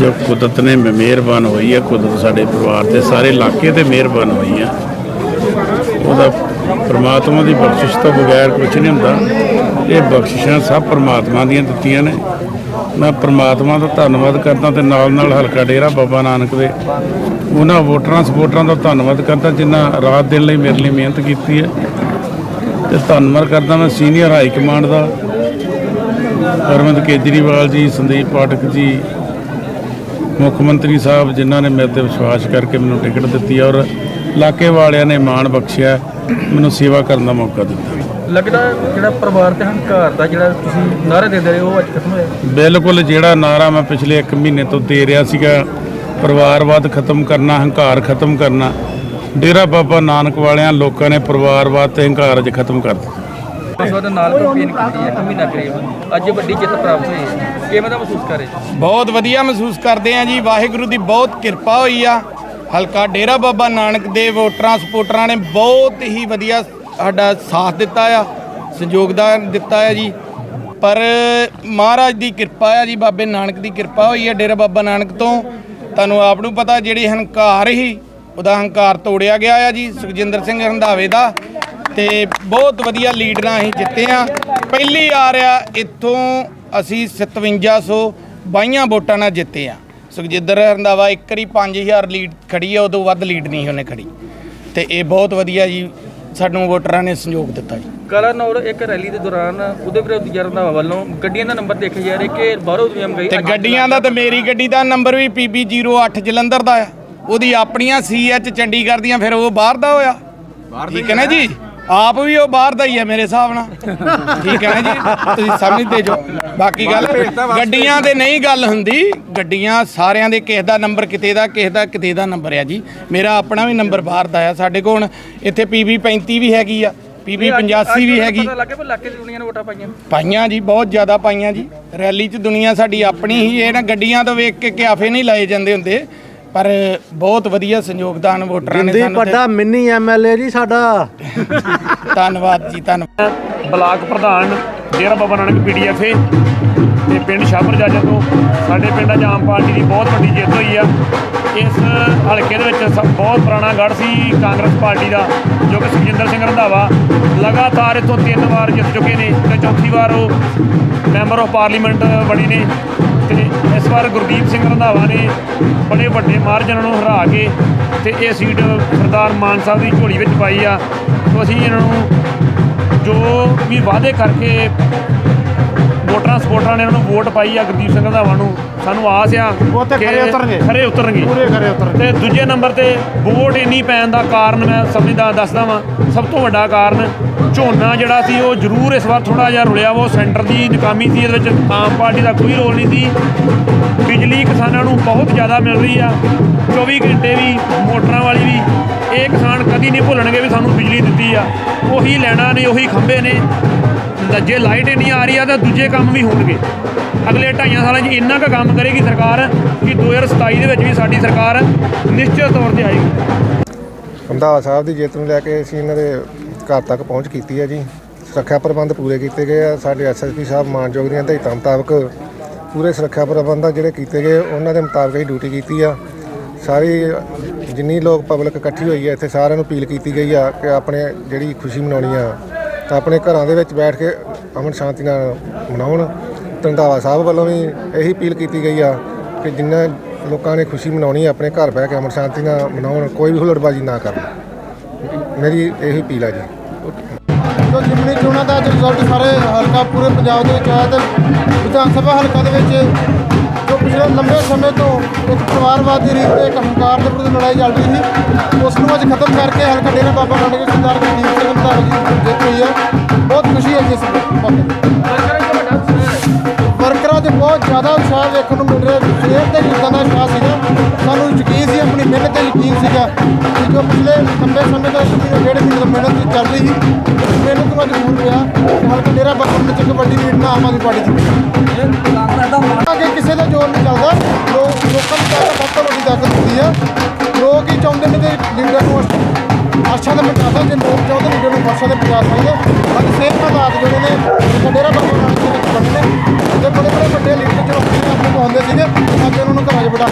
ਜੋ ਕੁਦਰਤ ਨੇ ਮਿਹਰਬਾਨ ਹੋਈ ਹੈ, ਕੁਦਰਤ ਸਾਡੇ ਪਰਿਵਾਰ ਤੇ ਸਾਰੇ ਇਲਾਕੇ ਤੇ ਮਿਹਰਬਾਨ ਹੋਈ ਹੈ। ਉਹਦਾ ਪਰਮਾਤਮਾ ਦੀ ਬਖਸ਼ਿਸ਼ ਤੋਂ ਬਗੈਰ ਕੁਝ ਨਹੀਂ ਹੁੰਦਾ। ਇਹ ਬਖਸ਼ਿਸ਼ਾਂ ਸਭ ਪਰਮਾਤਮਾ ਦੀਆਂ ਦਿੱਤੀਆਂ ਨੇ। ਮੈਂ ਪਰਮਾਤਮਾ ਦਾ ਧੰਨਵਾਦ ਕਰਦਾ ਤੇ ਨਾਲ ਨਾਲ ਹਲਕਾ ਡੇਰਾ ਬਾਬਾ ਨਾਨਕ ਦੇ ਉਹਨਾਂ ਵੋਟਰਾਂ ਸਪੋਰਟਰਾਂ ਦਾ ਧੰਨਵਾਦ ਕਰਦਾ ਜਿਨ੍ਹਾਂ ਰਾਤ ਦਿਨ ਲਈ ਮੇਰੇ ਲਈ ਮਿਹਨਤ ਕੀਤੀ ਹੈ। ਤੇ ਧੰਨਵਾਦ ਕਰਦਾ ਮੈਂ ਸੀਨੀਅਰ ਹਾਈ ਕਮਾਂਡ ਦਾ ਅਰਵਿੰਦ ਕੇਜਰੀਵਾਲ ਜੀ, ਸੰਦੀਪ ਪਾਠਕ ਜੀ ਮੁੱਖ ਮੰਤਰੀ ਸਾਹਿਬ ਜਿਨ੍ਹਾਂ ਨੇ ਮੇਰੇ ਤੇ ਵਿਸ਼ਵਾਸ ਕਰਕੇ ਮੈਨੂੰ ਟਿਕਟ ਦਿੱਤੀ ਔਰ ਇਲਾਕੇ ਵਾਲਿਆਂ ਨੇ ਮਾਣ ਬਖਸ਼ਿਆ ਮੈਨੂੰ ਸੇਵਾ ਕਰਨ ਦਾ ਮੌਕਾ ਦਿੱਤਾ। ਲੱਗਦਾ ਜਿਹੜਾ ਪਰਿਵਾਰ ਤੇ ਹੰਕਾਰ ਦਾ ਜਿਹੜਾ ਤੁਸੀਂ ਨਾਰੇ ਦਿੰਦੇ ਰਹੇ ਉਹ ਅੱਜ ਖਤਮ ਹੋਇਆ? ਬਿਲਕੁਲ ਜਿਹੜਾ ਨਾਰਾ ਮੈਂ ਪਿਛਲੇ 1 ਮਹੀਨੇ ਤੋਂ ਦੇ ਰਿਹਾ ਸੀਗਾ ਪਰਿਵਾਰਵਾਦ ਖਤਮ ਕਰਨਾ ਹੰਕਾਰ ਖਤਮ ਕਰਨਾ ਡੇਰਾ ਬਾਬਾ ਨਾਨਕ ਵਾਲਿਆਂ ਲੋਕਾਂ ਨੇ ਪਰਿਵਾਰਵਾਦ ਤੇ ਹੰਕਾਰ ਅੱਜ ਖਤਮ ਕਰ ਦਿੱਤਾ। ਉਸ ਵਕਤ ਨਾਲ ਕੰਪੇਨ ਕੀਤੀ ਹੈ ਇੱਕ ਮਹੀਨਾ ਕਰੀਬ। ਅੱਜ ਵੱਡੀ ਜਿੱਤ ਪ੍ਰਾਪਤ ਹੋਈ ਹੈ। ਕਿਵੇਂ ਦਾ ਮਹਿਸੂਸ ਕਰ ਰਹੇ ਜੀ ਬਹੁਤ ਵਧੀਆ ਮਹਿਸੂਸ ਕਰਦੇ ਆ ਜੀ। ਵਾਹਿਗੁਰੂ ਦੀ ਬਹੁਤ ਕਿਰਪਾ ਹੋਈ ਆ। ਹਲਕਾ ਡੇਰਾ ਬਾਬਾ ਨਾਨਕ ਦੇ ਵੋਟਰਾਂ ਸਪੋਰਟਰਾਂ ਨੇ ਬਹੁਤ ਹੀ ਵਧੀਆ ਸਾਡਾ ਸਾਥ ਦਿੱਤਾ ਆ ਸਹਿਯੋਗਦਾਨ ਦਿੱਤਾ ਆ ਜੀ। ਪਰ ਮਹਾਰਾਜ ਦੀ ਕਿਰਪਾ ਆ ਜੀ ਬਾਬੇ ਨਾਨਕ ਦੀ ਕਿਰਪਾ ਹੋਈ ਆ ਡੇਰਾ ਬਾਬਾ ਨਾਨਕ ਤੋਂ। ਤੁਹਾਨੂੰ ਆਪ ਨੂੰ ਪਤਾ ਜਿਹੜੀ ਹੰਕਾਰ ਹੀ ਉਹਦਾ ਹੰਕਾਰ ਤੋੜਿਆ ਗਿਆ ਆ ਜੀ ਸੁਖਜਿੰਦਰ ਸਿੰਘ ਰੰਧਾਵੇ ਦਾ। ਤੇ ਬਹੁਤ ਵਧੀਆ ਲੀਡ ਨਾਲ ਅਸੀਂ ਜਿੱਤੇ ਆ। ਪਹਿਲੀ ਆ ਰਿਹਾ ਇੱਥੋਂ ਅਸੀਂ 5700 ਬਾਈਆਂ ਵੋਟਾਂ ਨਾਲ ਜਿੱਤੇ ਆ। ਸੁਖਜਿੰਦਰ ਰੰਧਾਵਾ ਇੱਕ ਵਾਰੀ 5000 ਲੀਡ ਖੜੀ ਆ ਉਦੋਂ ਵੱਧ ਲੀਡ ਨਹੀਂ ਉਹਨੇ ਖੜੀ। ਤੇ ਇਹ ਬਹੁਤ ਵਧੀਆ ਜੀ ਸਾਨੂੰ ਵੋਟਰਾਂ ਨੇ ਸੰਯੋਗ ਦਿੱਤਾ ਜੀ। ਕਲਾਨੌਰ ਇੱਕ ਰੈਲੀ ਦੇ ਦੌਰਾਨ ਉਹਦੇ ਵਿਰੁੱਧ ਜਰਦਾ ਵੱਲੋਂ ਗੱਡੀਆਂ ਦਾ ਨੰਬਰ ਦੇਖੇ ਜਾ ਰਹੇ ਕਿ ਬਾਹਰੋਂ ਦੁਨੀਆ ਮੰਗਾਈ ਤੇ ਗੱਡੀਆਂ ਦਾ ਤੇ ਮੇਰੀ ਗੱਡੀ ਦਾ ਨੰਬਰ ਵੀ PB08 ਜਲੰਧਰ ਦਾ ਆ। ਉਹਦੀ ਆਪਣੀਆਂ CH ਚੰਡੀਗੜ੍ਹ ਦੀਆਂ ਫਿਰ ਉਹ ਬਾਹਰ ਦਾ ਹੋਇਆ। ਠੀਕ ਹੈ ਨਾ ਜੀ? ਆਪ ਵੀ ਉਹ ਬਾਹਰ ਦਾ ਹੀ ਹੈ ਮੇਰੇ ਹਿਸਾਬ ਨਾਲ। ਠੀਕ ਹੈ ਨਾ ਜੀ? ਤੁਸੀਂ ਸਮਝਦੇ ਜੋ। ਬਾਕੀ ਗੱਲ ਗੱਡੀਆਂ ਤੇ ਨਹੀਂ ਗੱਲ ਹੁੰਦੀ। ਗੱਡੀਆਂ ਸਾਰਿਆਂ ਦੇ ਕਿਸੇ ਦਾ ਨੰਬਰ ਕਿਤੇ ਦਾ ਕਿਸੇ ਦਾ ਕਿਤੇ ਦਾ ਨੰਬਰ ਆ ਜੀ। ਮੇਰਾ ਆਪਣਾ ਵੀ ਨੰਬਰ ਬਾਹਰ ਦਾ ਆ ਸਾਡੇ ਕੋਲ। ਹੁਣ ਇੱਥੇ PB 35 ਵੀ ਹੈਗੀ ਆ। PB 85 ਵੀ ਹੈਗੀ। ਪਤਾ ਲੱਗੇ ਪਰ ਇਲਾਕੇ ਦੀ ਦੁਨੀਆ ਨੇ ਵੋਟਾਂ ਪਾਈਆਂ। ਪਾਈਆਂ ਜੀ ਬਹੁਤ ਜ਼ਿਆਦਾ ਪਾਈਆਂ ਜੀ। ਰੈਲੀ 'ਚ ਦੁਨੀਆ ਸਾਡੀ ਆਪਣੀ ਹੀ ਇਹ ਨਾ ਗੱਡੀਆਂ ਤੋਂ ਵੇਖ ਕੇ ਕਿਆਫੇ ਨਹੀਂ ਲਾਏ ਜਾਂਦੇ ਹੁੰਦੇ। ਪਰ ਬਹੁਤ ਵਧੀਆ ਸੰਯੋਗਦਾਨ ਵੋਟਰਾਂ ਨੇ ਦੀ ਸਾਨੂੰ ਵੱਡਾ ਮਿੰਨੀ ਐਮਐਲਏ ਜੀ ਸਾਡਾ। ਧੰਨਵਾਦ ਜੀ ਧੰਨਵਾਦ। ਬਲਾਕ ਪ੍ਰਧਾਨ ਡੇਰਾ ਬਾਬਾ ਨਾਨਕ ਪੀਡੀਐਫਏ ਤੇ ਪਿੰਡ ਸ਼ਾਹਪੁਰ ਜਾਜਾ ਤੋਂ ਸਾਡੇ ਪਿੰਡ 'ਚ ਆਮ ਪਾਰਟੀ ਦੀ ਬਹੁਤ ਵੱਡੀ ਜਿੱਤ ਹੋਈ ਆ। ਇਸ ਹਲਕੇ ਦੇ ਵਿੱਚ ਸਭ ਬਹੁਤ ਪੁਰਾਣਾ ਗੜ੍ਹ ਸੀ ਕਾਂਗਰਸ ਪਾਰਟੀ ਦਾ ਜੋ ਕਿ ਸੁਖਜਿੰਦਰ ਸਿੰਘ ਰੰਧਾਵਾ ਲਗਾਤਾਰ ਇੱਥੋਂ ਤਿੰਨ ਵਾਰ ਜਿੱਤ ਚੁੱਕੇ ਨੇ ਤੇ ਚੌਥੀ ਵਾਰ ਉਹ ਮੈਂਬਰ ਆਫ ਪਾਰਲੀਮੈਂਟ ਬਣੇ ਨੇ। ਤੇ ਇਸ ਵਾਰ ਗੁਰਦੀਪ ਸਿੰਘ ਰੰਧਾਵਾ ਨੇ ਬੜੇ ਵੱਡੇ ਮਾਰਜਨ ਨੂੰ ਹਰਾ ਕੇ ਤੇ ਇਹ ਸੀਟ ਸਰਦਾਰ ਮਾਨ ਸਾਹਿਬ ਦੀ ਝੋਲੀ ਵਿੱਚ ਪਾਈ ਆ। ਤੋਂ ਅਸੀਂ ਇਹਨਾਂ ਨੂੰ ਜੋ ਵੀ ਵਾਅਦੇ ਕਰਕੇ ਵੋਟਰਾਂ ਸਪੋਰਟਰਾਂ ਨੇ ਉਹਨਾਂ ਨੂੰ ਵੋਟ ਪਾਈ ਆ ਗੁਰਦੀਪ ਸਿੰਘ ਰੰਧਾਵਾ ਨੂੰ। ਸਾਨੂੰ ਆਸ ਆ ਉਹ ਤੇ ਖਰੇ ਉਤਰਨਗੇ। ਖਰੇ ਉਤਰਨਗੇ। ਪੂਰੇ ਖਰੇ ਉਤਰਨਗੇ। ਤੇ ਦੂਜੇ ਨੰਬਰ ਤੇ ਵੋਟ ਇੰਨੀ ਪੈਣ ਦਾ ਕਾਰਨ ਮੈਂ ਸਮਝਦਾ ਦੱਸਦਾ ਵਾਂ ਸਭ ਤੋਂ ਵੱਡਾ ਕਾਰਨ ਝੋਨਾ ਜਿਹੜਾ ਸੀ ਉਹ ਜ਼ਰੂਰ ਇਸ ਵਾਰ ਥੋੜਾ ਜਿਹਾ ਰੁਲਿਆ ਉਹ ਸੈਂਟਰ ਦੀ ਨਾਕਾਮੀ ਸੀ ਇਹਦੇ ਵਿੱਚ ਆਮ ਪਾਰਟੀ ਦਾ ਕੋਈ ਰੋਲ ਨਹੀਂ ਸੀ। ਬਿਜਲੀ ਕਿਸਾਨਾਂ ਨੂੰ ਬਹੁਤ ਜ਼ਿਆਦਾ ਮਿਲ ਰਹੀ ਆ। 24 ਘੰਟੇ ਵੀ ਮੋਟਰਾਂ ਵਾਲੀ ਵੀ ਇਹ ਕਿਸਾਨ ਕਦੀ ਨਹੀਂ ਭੁੱਲਣਗੇ ਵੀ ਸਾਨੂੰ ਬਿਜਲੀ ਦਿੱਤੀ ਆ। ਉਹੀ ਲੈਣਾ ਨੇ ਉਹੀ ਖੰਭੇ ਨੇ। ਲ- ਜੇ ਲਾਈਟ ਨਹੀਂ ਆ ਰਹੀ ਆ ਤਾਂ ਦੂਜੇ ਕੰਮ ਵੀ ਹੋਣਗੇ। ਅਗਲੇ ਢਾਈਆਂ ਸਾਲਾਂ 'ਚ ਇੰਨਾ ਕੁ ਕੰਮ ਕਰੇਗੀ ਸਰਕਾਰ ਕਿ 2027 ਦੇ ਵਿੱਚ ਵੀ ਸਾਡੀ ਸਰਕਾਰ ਨਿਸ਼ਚਿਤ ਤੌਰ ਤੇ ਆਏਗੀ। ਰੰਧਾਵਾ ਸਾਹਿਬ ਦੀ ਜਿੱਤ ਨੂੰ ਲੈ ਕੇ ਅਸੀਂ ਇਹਨਾਂ ਦੇ ਘਰ ਤੱਕ ਪਹੁੰਚ ਕੀਤੀ ਹੈ ਜੀ। ਸੁਰੱਖਿਆ ਪ੍ਰਬੰਧ ਪੂਰੇ ਕੀਤੇ ਗਏ ਆ। ਸਾਡੇ ਐਸਐਸਪੀ ਸਾਹਿਬ ਮਾਨਯੋਗ ਦੀਆਂ ਹਦਾਇਤਾਂ ਮੁਤਾਬਕ ਪੂਰੇ ਸੁਰੱਖਿਆ ਪ੍ਰਬੰਧ ਜਿਹੜੇ ਕੀਤੇ ਗਏ, ਉਹਨਾਂ ਦੇ ਮੁਤਾਬਕ ਹੀ ਡਿਊਟੀ ਕੀਤੀ ਆ। ਸਾਰੀ ਜਿੰਨੀ ਲੋਕ ਪਬਲਿਕ ਇਕੱਠੀ ਹੋਈ ਹੈ, ਇੱਥੇ ਸਾਰਿਆਂ ਨੂੰ ਅਪੀਲ ਕੀਤੀ ਗਈ ਆ ਕਿ ਆਪਣੇ ਜਿਹੜੀ ਖੁਸ਼ੀ ਮਨਾਉਣੀ ਆ ਤਾਂ ਆਪਣੇ ਘਰਾਂ ਦੇ ਵਿੱਚ ਬੈਠ ਕੇ ਅਮਨ ਸ਼ਾਂਤੀ ਨਾਲ ਮਨਾਉਣ। ਰੰਧਾਵਾ ਸਾਹਿਬ ਵੱਲੋਂ ਵੀ ਇਹੀ ਅਪੀਲ ਕੀਤੀ ਗਈ ਆ ਕਿ ਜਿੰਨਾ ਲੋਕਾਂ ਨੇ ਖੁਸ਼ੀ ਮਨਾਉਣੀ ਆ, ਆਪਣੇ ਘਰ ਬਹਿ ਕੇ ਅਮਨ ਸ਼ਾਂਤੀ ਨਾਲ ਮਨਾਉਣ, ਕੋਈ ਵੀ ਹੁਲੜਬਾਜ਼ੀ ਨਾ ਕਰਨ। ਮੇਰੀ ਇਹੀ ਅਪੀਲ ਆ ਜੀ। ਜੋ ਜਿਮਨੀ ਚੋਣਾਂ ਦਾ ਰਿਜ਼ਲਟ ਸਾਰੇ ਹਲਕਾ ਪੂਰੇ ਪੰਜਾਬ ਦੇ ਵਿੱਚ ਆਇਆ ਤੇ ਵਿਧਾਨ ਸਭਾ ਹਲਕਾ ਦੇ ਵਿੱਚ ਪਿਛਲੇ ਲੰਬੇ ਸਮੇਂ ਤੋਂ ਇੱਕ ਪਰਿਵਾਰਵਾਦ ਦੀ ਰੀਤ ਤੇ ਇੱਕ ਹੰਕਾਰ ਦੇ ਵਿਰੁੱਧ ਲੜਾਈ ਚੱਲ ਰਹੀ ਸੀ। ਉਸ ਨੂੰ ਅੱਜ ਖਤਮ ਕਰਕੇ ਹਲਕਾ ਡੇਰਾ ਬਾਬਾ ਨਾਨਕ ਦੇ ਸਰਦਾਰ ਗੁਰਦੀਪ ਸਿੰਘ ਰੰਧਾਵਾ ਜੀ ਜਿੱਤ ਹੋਈ ਹੈ। ਬਹੁਤ ਖੁਸ਼ੀ ਹੈ ਜਿਸ ਵਰਕਰਾਂ ਦੇ ਬਹੁਤ ਜ਼ਿਆਦਾ ਉਤਸ਼ਾਹ ਵੇਖਣ ਨੂੰ ਮਿਲ ਰਿਹਾ ਸ਼ੇਰ ਤੇ ਜਿੱਦਾਂ ਦਾ ਉਤਸ਼ਾਹ ਸੀਗਾ। ਸਾਨੂੰ ਯਕੀਨ ਮੇਰੇ ਆਪਣੀ ਤੇ ਯਕੀਨ ਸੀਗਾ? ਕਿ ਜੋ ਪਿਛਲੇ ਲੰਬੇ ਸਮੇਂ ਤੋਂ ਇੱਕ ਮਹੀਨੇ ਡੇਢ ਮਹੀਨੇ ਤੋਂ ਮਿਹਨਤ ਚੱਲ ਰਹੀ ਸੀ ਮਿਹਨਤ ਨੂੰ ਅੱਜ ਰਿਹਾ ਪਿਆ ਕਿ ਹਲਕਾ ਡੇਰਾ ਬਾਬਾ ਨਾਨਕ ਚ ਵੱਡੀ ਲੀਡ ਨਾਲ ਆਮ ਆਦਮੀ ਪਾਰਟੀ ਦੀ ਕਿ ਕਿਸੇ ਦਾ ਜ਼ੋਰ ਨਹੀਂ ਚੱਲਦਾ। ਲੋਕ ਲੋਕਾਂ ਨੂੰ ਤਾਕਤ ਸਭ ਤੋਂ ਵੱਡੀ ਤਾਕਤ ਹੁੰਦੀ ਆ। ਲੋਕ ਹੀ ਚਾਹੁੰਦੇ ਨੇ ਕਿ ਲੀਡਰ ਨੂੰ ਆਸ਼ਾ ਦੇ ਪਹੁੰਚਾ ਸਕਣ ਜੇ ਲੋਕ ਚਾਹੁੰਦੇ ਲੀਡਰ ਨੂੰ ਆਸ਼ਾ ਦੇ ਪਹੁੰਚਾ ਸਕਦੇ ਅੱਜ ਸੇਮ ਹਾਲਾਤ ਜਿਹੜੇ ਨੇ ਇੱਕ ਡੇਰਾ ਬਾਬਾ ਨਾਨਕ ਦੇ ਵਿੱਚ ਬਣੇ ਨੇ ਤੇ ਬੜੇ ਬੜੇ ਵੱਡੇ ਲੀਡਰ ਜੋ ਆਪਣੇ ਆਪ ਨੂੰ ਕਰਵਾਉਂਦੇ ਸੀਗੇ। ਅੱਜ ਉਹਨਾਂ ਨੂੰ ਘਰਾਂ 'ਚ ਬਿਠਾ